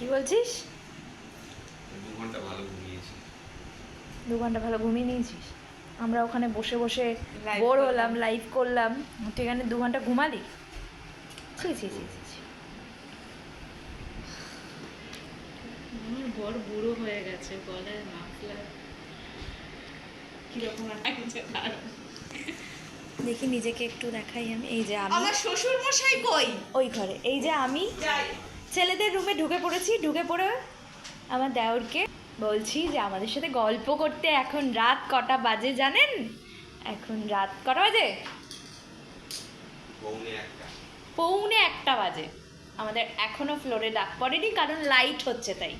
কি বলছিস? দু ঘণ্টা ভালো ঘুমিয়েছি। দু ঘণ্টা ভালো ঘুমিয়ে নিয়েছিস? আমরা ওখানে বসে বসে বোর হলাম লাইভ করলাম। তুই এখানে দু ঘণ্টা ঘুমালি? ছি ছি ছি ছি, আমার বড় বুড়ো হয়ে গেছে গলায় মাফলার কীরকম দেখি নিজেকে একটু দেখাই আমি। এই যে আমি। আমার শ্বশুর মশাই কই? ওই ঘরে। এই যে আমি। যাই। ছেলেদের রুমে ঢুকে পড়েছি ঢুকে পড়ে আমার দেওরকে বলছি যে আমাদের সাথে গল্প করতে এখন রাত কটা বাজে জানেন? এখন রাত কটা বাজে? পৌনে একটা। বাজে। আমাদের এখনও ফ্লোরে ডাক পড়েনি কারণ লাইট হচ্ছে তাই।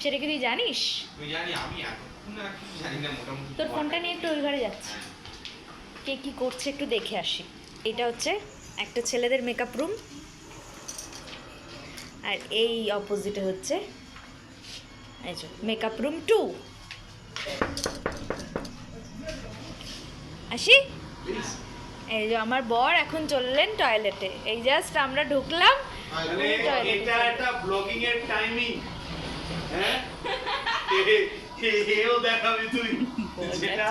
সেটা কি তুই জানিস? তোর ফোনটা নিয়ে একটু ওই ঘরে যাচ্ছি। হ্যাঁ। কে কি করছে একটু দেখে আসি। এটা হচ্ছে একটা ছেলেদের মেকআপ রুম আর এই অপোজিটে হচ্ছে মেকআপ রুম টু আসি? এই যে আমার বর এখন চললেন টয়লেটে এই জাস্ট আমরা ঢুকলাম মানে উনি toilet এটা একটা ব্লগিং এর টাইমিং হ্যাঁ? এও দেখাবি তুই। যেটা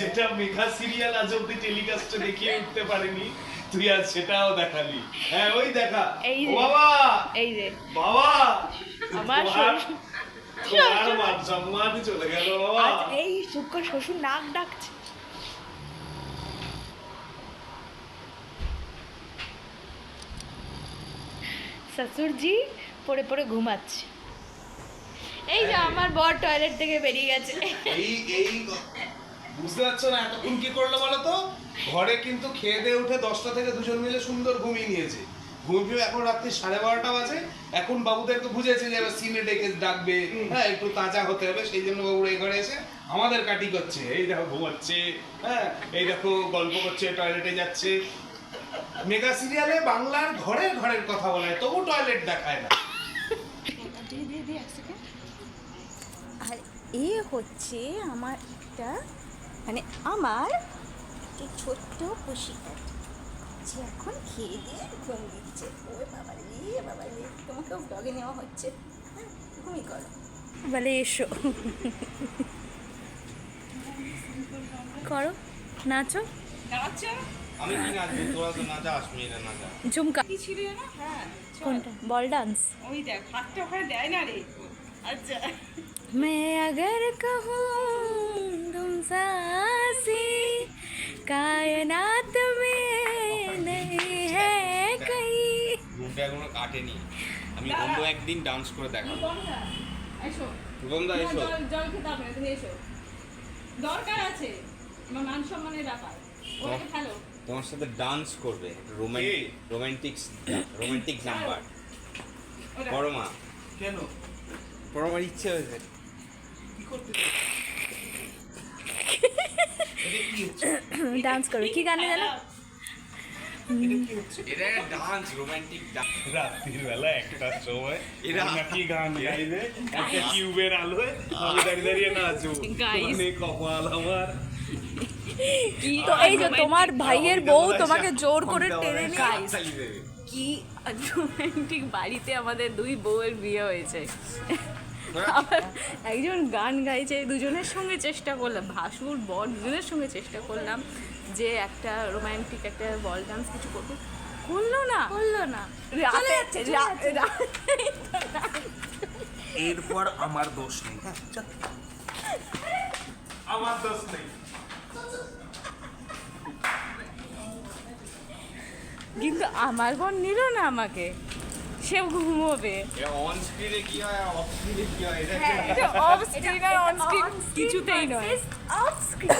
যেটা মেঘা সিরিয়াল আজ অব্দি টেলিকাস্টে দেখিয়ে উঠতে পারেনি। তুই আজ সেটাও দেখালি। হ্যাঁ ওই দেখা। এই যে। বাবা! এই যে। বাবা! আমার তোমার- মান সম্মান চলে গেল বাবা। আজ এই শুক্র শ্বশুর নাক ডাকছে। শ্বশুরজি পড়ে পড়ে ঘুমাচ্ছে। এই যে আমার বর টয়লেট থেকে বেরিয়ে গেছে। এই এই বুঝতে পারছ না এতক্ষণ কি করল বলো তো? ঘরে কিন্তু খেয়ে দিয়ে উঠে দশটা থেকে দুজন মিলে সুন্দর ঘুমিয়ে নিয়েছে। ঘুমিয়ে এখন রাত্রি সাড়ে বারোটা বাজে। এখন বাবুদেরকে বুঝেছে যে এবার সিনে ডেকে ডাকবে। হ্যাঁ একটু তাজা হতে হবে সেই জন্য বাবুরা এই ঘরে এসে আমাদের কাটি করছে। এই দেখো ঘুমাচ্ছে হ্যাঁ এই দেখো গল্প করছে টয়লেটে যাচ্ছে। মেগা সিরিয়ালে বাংলার ঘরের ঘরের কথা বলা হয় তবু টয়লেট দেখায় না। আর এ হচ্ছে আমার একটা মানে আমার একটা ছোট্ট পুষিকার যে এখন খেয়ে দিয়ে ঘুম দিচ্ছে ও বাবা রে বাবা রে তোমাকেও ডগে নেওয়া হচ্ছে হ্যাঁ ঘুমিয়ে করো বলে এসো করো নাচো দাঁড়াচ্ছ আমি কি নাচবো তোরা তো নাচা আসবি না নাচা ঝুমকা কি ছিল না হ্যাঁ চল। কোনটা বল ডান্স ওই দেখ হাতটা ওখানে দেয় না রে আচ্ছা मैं अगर कहूँ तुम सासी कायनात में नहीं है कहीं ঘুমটা এখনো কাটেনি আমি অন্য একদিন ডান্স করে দেখাবো বন্ধা এসো রুবমদা এসো জল জল খেতে হবে না, তুমি এসো দরকার আছে আমার মান সম্মানের ব্যাপার ওকে ফেলো তোমার সাথে ডান্স করবে রোমান্টিক রোমান্টিক রোমান্টিক নাম্বার ওটা পরমা কেন পরমার ইচ্ছে হয়েছে ডান্স করবে কি গানে জানো? এটা ডান্স রোমান্টিক রাত্রির বেলা একটার সময় এরা- এরা নাকি গান গাইবে একটা টিউবের আলোয় আমি দাঁড়িয়ে দাঁড়িয়ে নাচবো। মানে কপাল আমার। তো এই যে তোমার ভাইয়ের বউ তোমাকে জোর করে টেনে নিয়ে কি রোম্যান্টিক বাড়িতে আমাদের দুই বউয়ের বিয়ে হয়েছে। আবার একজন গান গাইছে দুজনের সঙ্গে চেষ্টা করলাম ভাসুর বর দুজনের সঙ্গে চেষ্টা করলাম যে একটা রোমান্টিক একটা বল ডান্স কিছু করব। করল না। করল না। রাতে এরপর আমার দোষ নেই। হ্যাঁ আমার দোষ নেই। কিন্তু আমার বোন নিল না আমাকে। সে ঘুমোবে। অন স্ক্রিনে কি হয় অফ স্ক্রিনে কি হয়? এটা এটা অফ স্ক্রিন আর অন স্ক্রিন কিছুতেই নয়। Off screen